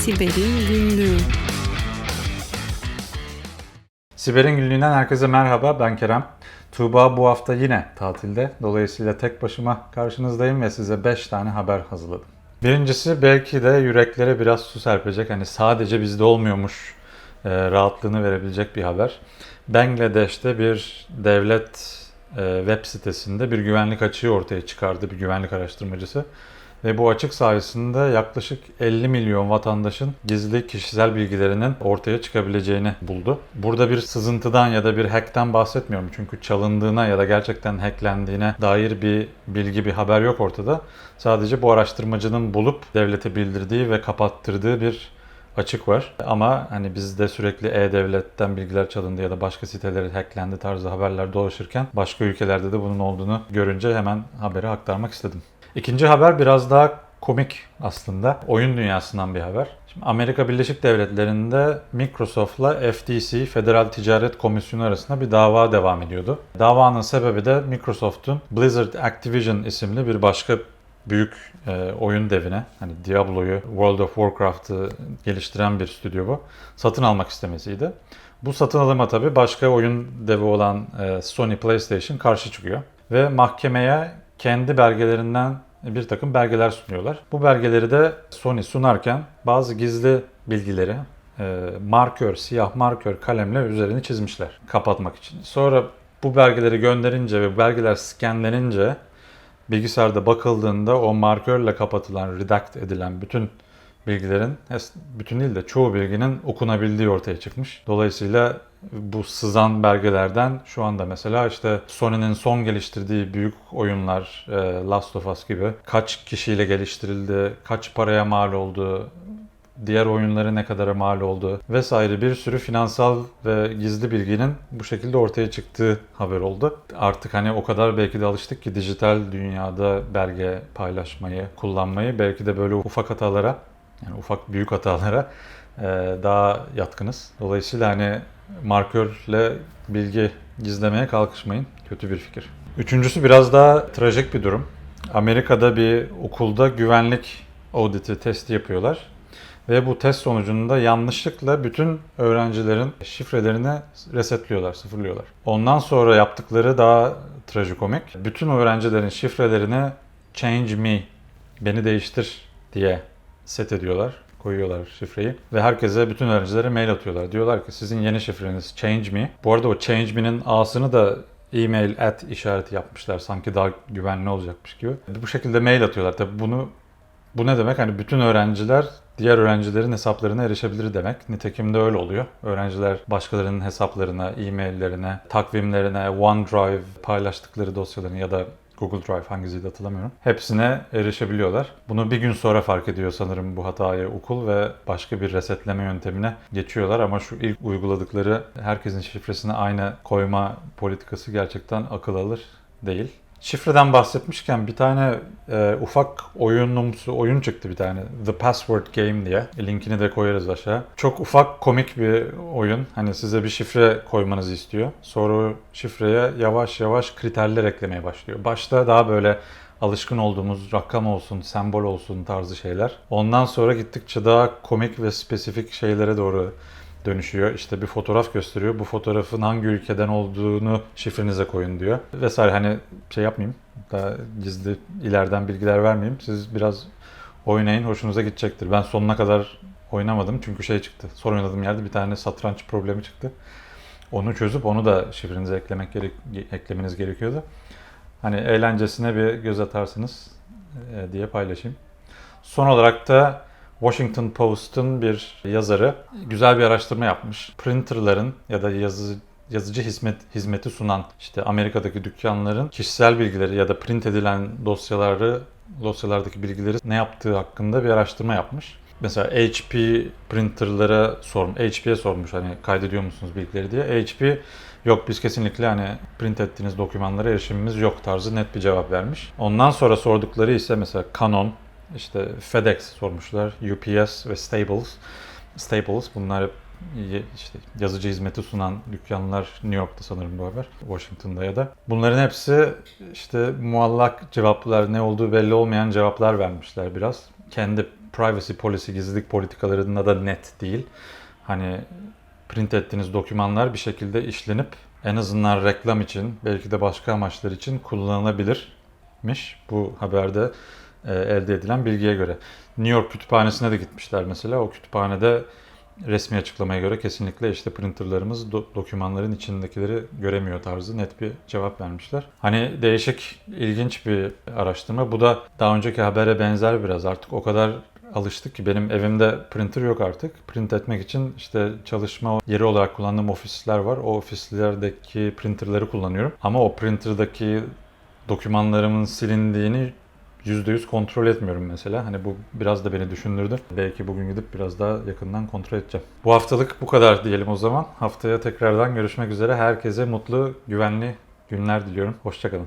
Siber'in Günlüğü Siber'in günlüğünden herkese merhaba. Ben Kerem. Tuğba bu hafta yine tatilde. Dolayısıyla tek başıma karşınızdayım ve size 5 tane haber hazırladım. Birincisi belki de yüreklere biraz su serpecek. Hani sadece bizde olmuyormuş e, rahatlığını verebilecek bir haber. Bangladeş'te bir devlet e, web sitesinde bir güvenlik açığı ortaya çıkardı bir güvenlik araştırmacısı. Ve bu açık sayesinde yaklaşık 50 milyon vatandaşın gizli kişisel bilgilerinin ortaya çıkabileceğini buldu. Burada bir sızıntıdan ya da bir hackten bahsetmiyorum. Çünkü çalındığına ya da gerçekten hacklendiğine dair bir bilgi, bir haber yok ortada. Sadece bu araştırmacının bulup devlete bildirdiği ve kapattırdığı bir açık var. Ama hani bizde sürekli e-devletten bilgiler çalındı ya da başka siteleri hacklendi tarzı haberler dolaşırken başka ülkelerde de bunun olduğunu görünce hemen haberi aktarmak istedim. İkinci haber biraz daha komik aslında. Oyun dünyasından bir haber. Şimdi Amerika Birleşik Devletleri'nde Microsoft'la FTC, Federal Ticaret Komisyonu arasında bir dava devam ediyordu. Davanın sebebi de Microsoft'un Blizzard Activision isimli bir başka büyük e, oyun devine, hani Diablo'yu, World of Warcraft'ı geliştiren bir stüdyo bu, satın almak istemesiydi. Bu satın alıma tabii başka oyun devi olan e, Sony PlayStation karşı çıkıyor. Ve mahkemeye kendi belgelerinden bir takım belgeler sunuyorlar. Bu belgeleri de Sony sunarken bazı gizli bilgileri e, markör, siyah markör kalemle üzerini çizmişler kapatmak için. Sonra bu belgeleri gönderince ve belgeler skenlenince bilgisayarda bakıldığında o markörle kapatılan, redact edilen bütün bilgilerin, bütün değil de çoğu bilginin okunabildiği ortaya çıkmış. Dolayısıyla bu sızan belgelerden şu anda mesela işte Sony'nin son geliştirdiği büyük oyunlar e, Last of Us gibi kaç kişiyle geliştirildi, kaç paraya mal oldu, diğer oyunları ne kadara mal oldu vesaire bir sürü finansal ve gizli bilginin bu şekilde ortaya çıktığı haber oldu. Artık hani o kadar belki de alıştık ki dijital dünyada belge paylaşmayı, kullanmayı belki de böyle ufak hatalara yani ufak büyük hatalara e, daha yatkınız. Dolayısıyla hani markörle bilgi gizlemeye kalkışmayın. Kötü bir fikir. Üçüncüsü biraz daha trajik bir durum. Amerika'da bir okulda güvenlik auditi testi yapıyorlar. Ve bu test sonucunda yanlışlıkla bütün öğrencilerin şifrelerini resetliyorlar, sıfırlıyorlar. Ondan sonra yaptıkları daha trajikomik. Bütün öğrencilerin şifrelerini change me, beni değiştir diye set ediyorlar koyuyorlar şifreyi ve herkese bütün öğrencilere mail atıyorlar. Diyorlar ki sizin yeni şifreniz change me. Bu arada o change me'nin A'sını da e-mail at işareti yapmışlar sanki daha güvenli olacakmış gibi. Bu şekilde mail atıyorlar. Tabi bunu bu ne demek? Hani bütün öğrenciler diğer öğrencilerin hesaplarına erişebilir demek. Nitekim de öyle oluyor. Öğrenciler başkalarının hesaplarına, e-maillerine, takvimlerine, OneDrive paylaştıkları dosyalarını ya da Google Drive hangisiydi hatırlamıyorum. Hepsine erişebiliyorlar. Bunu bir gün sonra fark ediyor sanırım bu hatayı okul ve başka bir resetleme yöntemine geçiyorlar ama şu ilk uyguladıkları herkesin şifresini aynı koyma politikası gerçekten akıl alır değil. Şifreden bahsetmişken bir tane e, ufak oyunumsu oyun çıktı bir tane. The Password Game diye. Linkini de koyarız aşağı. Çok ufak komik bir oyun. Hani size bir şifre koymanızı istiyor. Sonra şifreye yavaş yavaş kriterler eklemeye başlıyor. Başta daha böyle alışkın olduğumuz rakam olsun, sembol olsun tarzı şeyler. Ondan sonra gittikçe daha komik ve spesifik şeylere doğru dönüşüyor. İşte bir fotoğraf gösteriyor. Bu fotoğrafın hangi ülkeden olduğunu şifrenize koyun diyor. Vesaire hani şey yapmayayım. Daha gizli ileriden bilgiler vermeyeyim. Siz biraz oynayın. Hoşunuza gidecektir. Ben sonuna kadar oynamadım. Çünkü şey çıktı. Son oynadığım yerde bir tane satranç problemi çıktı. Onu çözüp onu da şifrenize eklemek gerek, eklemeniz gerekiyordu. Hani eğlencesine bir göz atarsınız e, diye paylaşayım. Son olarak da Washington Post'un bir yazarı güzel bir araştırma yapmış. Printerların ya da yazı yazıcı hizmet hizmeti sunan işte Amerika'daki dükkanların kişisel bilgileri ya da print edilen dosyaları dosyalardaki bilgileri ne yaptığı hakkında bir araştırma yapmış. Mesela HP printerlara sormuş, HP'ye sormuş hani kaydediyor musunuz bilgileri diye. HP yok biz kesinlikle hani print ettiğiniz dokümanlara erişimimiz yok tarzı net bir cevap vermiş. Ondan sonra sordukları ise mesela Canon, işte FedEx sormuşlar, UPS ve Staples. Staples bunlar işte yazıcı hizmeti sunan dükkanlar New York'ta sanırım bu haber. Washington'da ya da. Bunların hepsi işte muallak cevaplar, ne olduğu belli olmayan cevaplar vermişler biraz. Kendi privacy policy, gizlilik politikalarında da net değil. Hani print ettiğiniz dokümanlar bir şekilde işlenip en azından reklam için, belki de başka amaçlar için kullanılabilirmiş. Bu haberde elde edilen bilgiye göre. New York kütüphanesine de gitmişler mesela. O kütüphanede resmi açıklamaya göre kesinlikle işte printerlarımız do- dokümanların içindekileri göremiyor tarzı net bir cevap vermişler. Hani değişik, ilginç bir araştırma. Bu da daha önceki habere benzer biraz. Artık o kadar alıştık ki benim evimde printer yok artık. Print etmek için işte çalışma yeri olarak kullandığım ofisler var. O ofislerdeki printerları kullanıyorum. Ama o printerdaki dokümanlarımın silindiğini %100 kontrol etmiyorum mesela. Hani bu biraz da beni düşündürdü. Belki bugün gidip biraz daha yakından kontrol edeceğim. Bu haftalık bu kadar diyelim o zaman. Haftaya tekrardan görüşmek üzere. Herkese mutlu, güvenli günler diliyorum. Hoşçakalın.